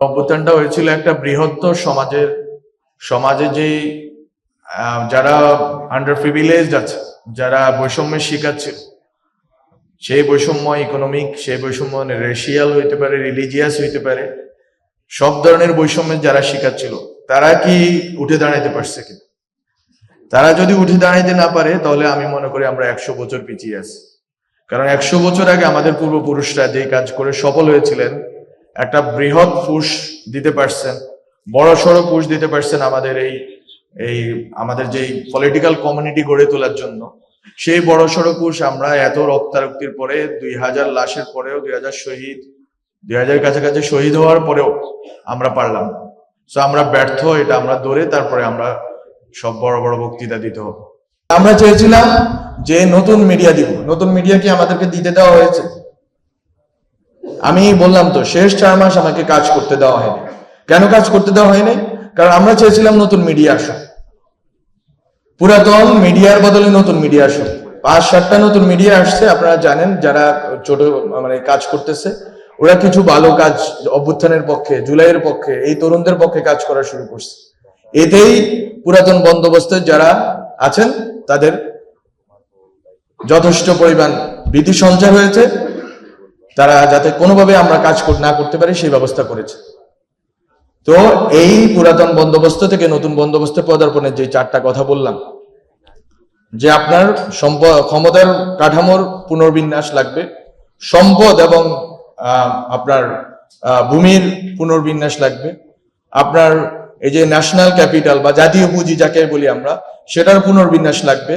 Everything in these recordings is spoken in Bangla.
অভ্যুত্থানটা হয়েছিল একটা বৃহত্তর সমাজের, সমাজে যে যারা আন্ডার প্রিভিলেজড আছে, যারা বৈষম্যের শিকার ছিল, সেই বৈষম্য ইকোনমিক সেই বৈষম্য রেশিয়াল হইতে পারে রিলিজিয়াস হইতে পারে, সব ধরনের বৈষম্যের যারা শিকার ছিল, তারা কি উঠে দাঁড়াইতে পারছে কিনা? তারা যদি উঠে দাঁড়াইতে না পারে, তাহলে আমি মনে করি আমরা একশো বছর পিছিয়ে আছি। কারণ একশো বছর আগে আমাদের পূর্বপুরুষরা যে কাজ করে সফল হয়েছিলেন একটা বৃহৎ পুষ দিতে পারছেন, বড় সড়ো পুষ দিতে পারছেন আমাদের এই এই আমাদের যে পলিটিক্যাল কমিউনিটি গড়ে তোলার জন্য। সেই বড় সড়ো পুষ আমরা এত রক্তারক্তির পরে, দুই হাজার লাশের পরেও, দুই হাজার শহীদ, দুই হাজার কাছাকাছি শহীদ হওয়ার পরেও আমরা পারলাম। তো আমরা ব্যর্থ, এটা আমরা দৌড়ে, তারপরে আমরা সব বড় বড় বক্তৃতা দিতে হবে। আমরা চেয়েছিলাম যে নতুন মিডিয়া দিব। নতুন মিডিয়া কি আমাদেরকে দিতে দেওয়া হয়েছে? আমি বললাম তো, শেষ চার মাস আমাকে কাজ করতে দেওয়া হয়নি। কেন কাজ করতে দেওয়া হয়নি? কারণ আমরা চেয়েছিলাম নতুন মিডিয়া আসুক। পুরাতন মিডিয়ার বদলে নতুন মিডিয়া আসুক। পাঁচ, সাতটা নতুন মিডিয়া আসছে, আপনারা জানেন, যারা ছোট মানে কাজ করতেছে, ওরা কিছু ভালো কাজ অভ্যুত্থানের পক্ষে, জুলাইয়ের পক্ষে, এই তরুণদের পক্ষে কাজ করা শুরু করছে। এতেই পুরাতন বন্দোবস্তের যারা আছেন, তাদের যথেষ্ট পরিমাণ ভীতি সঞ্চার হয়েছে। তারা যাতে কোনোভাবে আমরা কাজ না করতে পারি, সেই ব্যবস্থা করেছে। তো এই পুরাতন বন্দোবস্ত থেকে নতুন বন্দোবস্তে পদার্পণের যে চারটা কথা বললাম, যে আপনার সম্পদ ক্ষমতার কাঠামোর পুনর্বিন্যাস লাগবে, সম্পদ এবং আপনার ভূমির পুনর্বিন্যাস লাগবে, আপনার এই যে ন্যাশনাল ক্যাপিটাল বা জাতীয় পুঁজি যাকে বলি আমরা, সেটার পুনর্বিন্যাস লাগবে,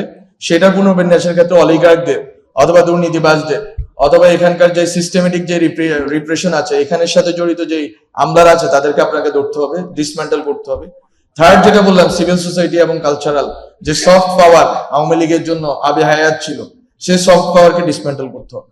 সেটার পুনর্বিন্যাসের ক্ষেত্রে অলিগার্কদের অথবা দুর্নীতিবাজদের অথবা এখানকার যে সিস্টেমেটিক যে রিপ্রেশন আছে, এখানের সাথে জড়িত যে আমলার আছে, তাদেরকে আপনাকে ধরতে হবে ডিসমেন্টাল করতে হবে। থার্ড যেটা বললাম সিভিল সোসাইটি এবং কালচারাল যে সফট পাওয়ার আওয়ামী লীগের জন্য আবে হায়াত ছিল, সে সফট পাওয়ারকে ডিসমেন্টাল করতে হবে।